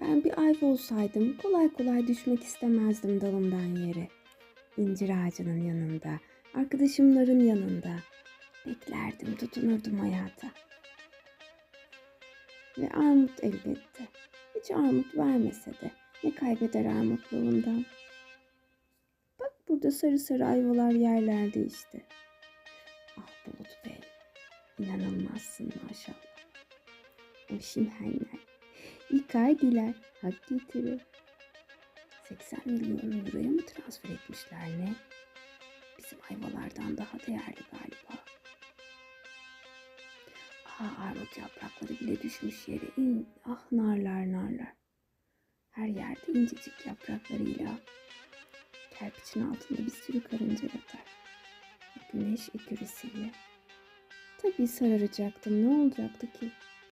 Ben bir ayva olsaydım kolay kolay düşmek istemezdim dalımdan yere. İncir ağacının yanında, arkadaşımların yanında. Beklerdim, tutunurdum hayata. Ve armut elbette. Hiç armut vermese de ne kaybeder armutluğundan. Bak burada sarı sarı ayvalar yerlerde işte. Ah Bulut Bey, inanılmazsın maşallah. O şimhenler ilk diler, hak getirir. 80 milyon euroya mı transfer etmişler ne? Bizim ayvalardan daha değerli galiba. Aa armut yaprakları bile düşmüş yere. İn, ah narlar narlar. Her yerde incecik yapraklarıyla. Kerpiçin altında bir sürü karınca yatar. Güneş ekürisiyle. Tabii sararacaktım ne olacaktı ki?